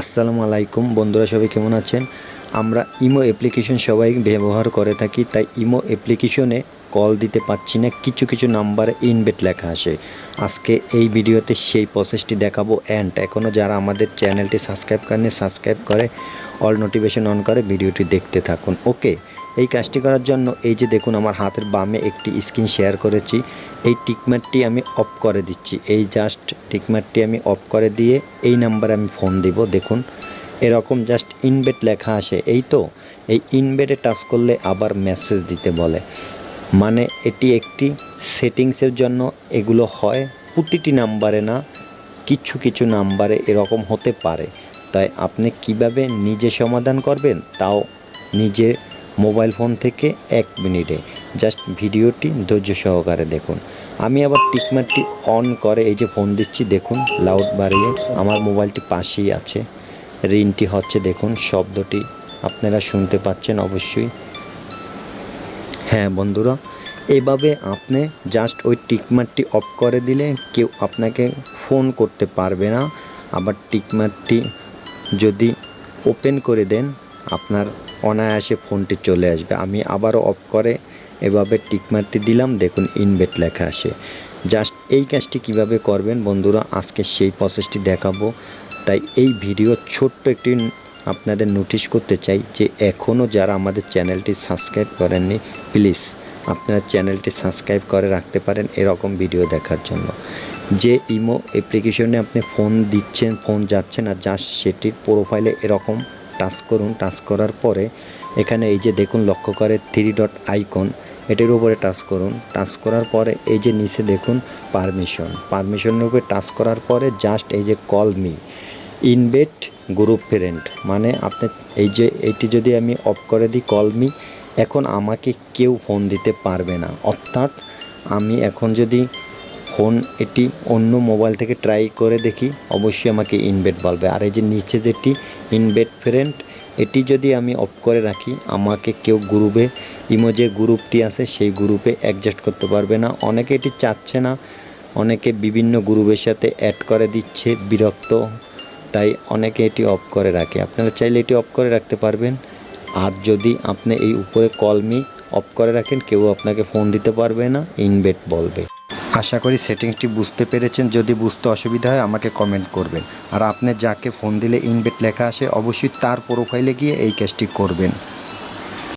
আসসালামু আলাইকুম। বন্ধুরা, সবাই কেমন আছেন? আমরা ইমো অ্যাপ্লিকেশন সবাই ব্যবহার করে থাকি, তাই ইমো অ্যাপ্লিকেশনে কল দিতে পাচ্ছি না। কিছু কিছু নাম্বারে ইনভেট লেখা আসে আজকে এই ভিডিওতে সেই প্রসেসটি দেখাবো। অ্যান্ড এখনও যারা আমাদের চ্যানেলটি সাবস্ক্রাইব করেন সাবস্ক্রাইব করে অল নোটিফিকেশন অন করে ভিডিওটি দেখতে থাকুন। ওকে এই কাজটি করার জন্য এই যে দেখুন আমার হাতের বামে একটি স্ক্রিন শেয়ার করেছি, এই টিকমারটি আমি অফ করে দিচ্ছি। এই জাস্ট টিকমারটি আমি অফ করে দিয়ে এই নাম্বারে আমি ফোন দিব, দেখুন। এরকম জাস্ট ইনবেট লেখা আসে এই তো? এই ইনবেটে টাচ করলে আবার মেসেজ দিতে বলে। মানে এটি একটি সেটিংসের জন্য এগুলো হয়, প্রতিটি নাম্বারে না, কিছু কিছু নাম্বারে এরকম হতে পারে। তাই আপনি কীভাবে নিজে সমাধান করবেন, তাও নিজে মোবাইল ফোন থেকে এক মিনিটে। জাস্ট ভিডিওটি ধৈর্য সহকারে দেখুন। আমি আবার টিকমারটি অন করে এই যে ফোন দিচ্ছি, দেখুন লাউড বাড়িয়ে আমার মোবাইলটি পাশেই আছে। রিনটি হচ্ছে, দেখুন, শব্দটি আপনারা শুনতে পাচ্ছেন অবশ্যই। হ্যাঁ বন্ধুরা, এভাবে আপনি জাস্ট ওই টিকমারটি অফ করে দিলে কেউ আপনাকে ফোন করতে পারবে না। আবার টিকমারটি যদি ওপেন করে দেন আপনার অনায়াসে ফোনটি চলে আসবে। আমি আবারও অফ করে এভাবে টিকমারটি দিলাম। দেখুন ইনভেট লেখা আসে জাস্ট এই কাজটি কীভাবে করবেন বন্ধুরা, আজকে সেই প্রসেসটি দেখাবো। তাই এই ভিডিও ছোট্ট একটি আপনাদের নোটিশ করতে চাই যে এখনও যারা আমাদের চ্যানেলটি সাবস্ক্রাইব করেননি প্লিজ আপনার চ্যানেলটি সাবস্ক্রাইব করে রাখতে পারেন এরকম ভিডিও দেখার জন্য। যে ইমো অ্যাপ্লিকেশনে আপনি ফোন দিচ্ছেন ফোন যাচ্ছেন আর জাস্ট সেটির প্রোফাইলে এরকম টাচ করুন, টাচ করার পরে এখানে এই যে দেখুন লক্ষ্য করে থ্রি ডট আইকন এটির উপরে টাচ করুন। টাচ করার পরে এই যে নিচে দেখুন পারমিশন পারমিশনের উপরে টাচ করার পরে জাস্ট এই যে কল মি ইনবেট গ্রুপ ফ্রেন্ড মানে আপনি এই যে এটি যদি আমি অফ করে দিই কল মি এখন আমাকে কেউ ফোন দিতে পারবে না। অর্থাৎ আমি এখন যদি ফোন এটি অন্য মোবাইল থেকে ট্রাই করে দেখি, অবশ্যই আমাকে ইনবেট বলবে। আর এই যে নিচে যেটি ইনবেট ফ্রেন্ড এটি যদি আমি অফ করে রাখি, আমাকে কেউ গ্রুপে ইমো যে গ্রুপটি আছে, সেই গ্রুপে অ্যাডজাস্ট করতে পারবে না। অনেকে এটি চাচ্ছে না, অনেকে বিভিন্ন গ্রুপের সাথে অ্যাড করে দিচ্ছে, বিরক্ত, তাই অনেকে এটি অফ করে রাখে। আপনারা চাইলে এটি অফ করে রাখতে পারবেন। আর যদি আপনি এই উপরে কল মি অফ করে রাখেন, কেউ আপনাকে ফোন দিতে পারবে না ইনবেট বলবে। আশা করি সেটিংসটি বুঝতে পেরেছেন। যদি বুঝতে অসুবিধা হয়, আমাকে কমেন্ট করবেন। আর আপনি যাকে ফোন দিলে ইনভেট লেখা আসে, অবশ্যই তার প্রোফাইলে গিয়ে এই কাজটি করবেন।